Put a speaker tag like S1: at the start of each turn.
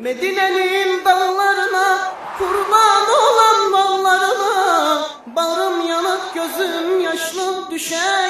S1: Medine'nin dağlarına kurban olan ballarına Bağrım yanık gözüm yaşlı düşe geldim yollarına